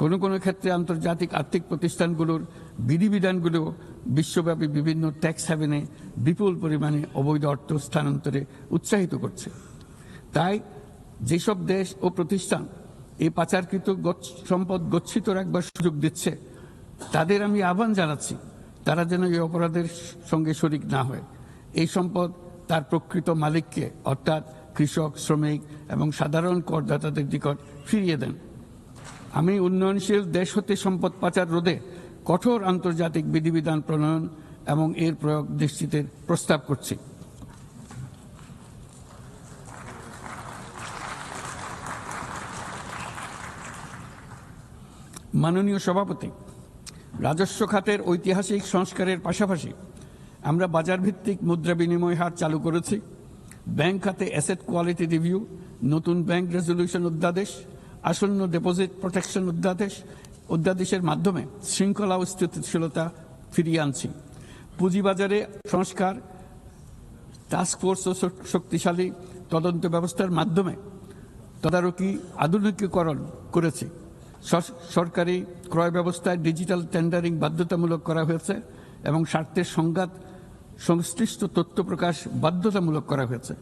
কোনো কোনো ক্ষেত্রে আন্তর্জাতিক আর্থিক প্রতিষ্ঠানগুলোর বিধিবিধানগুলো বিশ্বব্যাপী বিভিন্ন ট্যাক্স হ্যাভেনে বিপুল পরিমাণে অবৈধ অর্থ স্থানান্তরে উৎসাহিত করছে। তাই যেসব দেশ ও প্রতিষ্ঠান এই পাচারকৃত সম্পদ গচ্ছিত রাখবার সুযোগ দিচ্ছে, তাদের আমি আহ্বান জানাচ্ছি, তারা যেন এই অপরাধের সঙ্গে শরিক না হয়। এই সম্পদ তার প্রকৃত মালিককে, অর্থাৎ কৃষক, শ্রমিক এবং সাধারণ করদাতাদের নিকট ফিরিয়ে দেন। আমি উন্নয়নশীল দেশ হতে সম্পদ পাচার রোধে কঠোর আন্তর্জাতিক বিধিবিধান প্রণয়ন এবং এর প্রয়োগ নিশ্চিতের প্রস্তাব করছি। মাননীয় সভাপতি, রাজস্ব খাতের ঐতিহাসিক সংস্কারের পাশাপাশি আমরা বাজার ভিত্তিক মুদ্রা বিনিময় হার চালু করেছি। ব্যাংক খাতে অ্যাসেট কোয়ালিটি রিভিউ, নতুন ব্যাংক রেজলিউশন অধ্যাদেশ আসন্ন ডিপোজিট প্রোটেকশন অধ্যাদেশ অধ্যাদেশের মাধ্যমে শৃঙ্খলা ও স্থিতিশীলতা ফিরিয়ে আনছি। পুঁজিবাজারে সংস্কার টাস্ক ফোর্স ও শক্তিশালী তদন্ত ব্যবস্থার মাধ্যমে তদারকি আধুনিকীকরণ করেছে। সরকারি ক্রয় ব্যবস্থায় ডিজিটাল টেন্ডারিং বাধ্যতামূলক করা হয়েছে এবং স্বার্থের সংঘাত, সংশ্লিষ্ট তথ্য প্রকাশ বাধ্যতামূলক করা হয়েছে।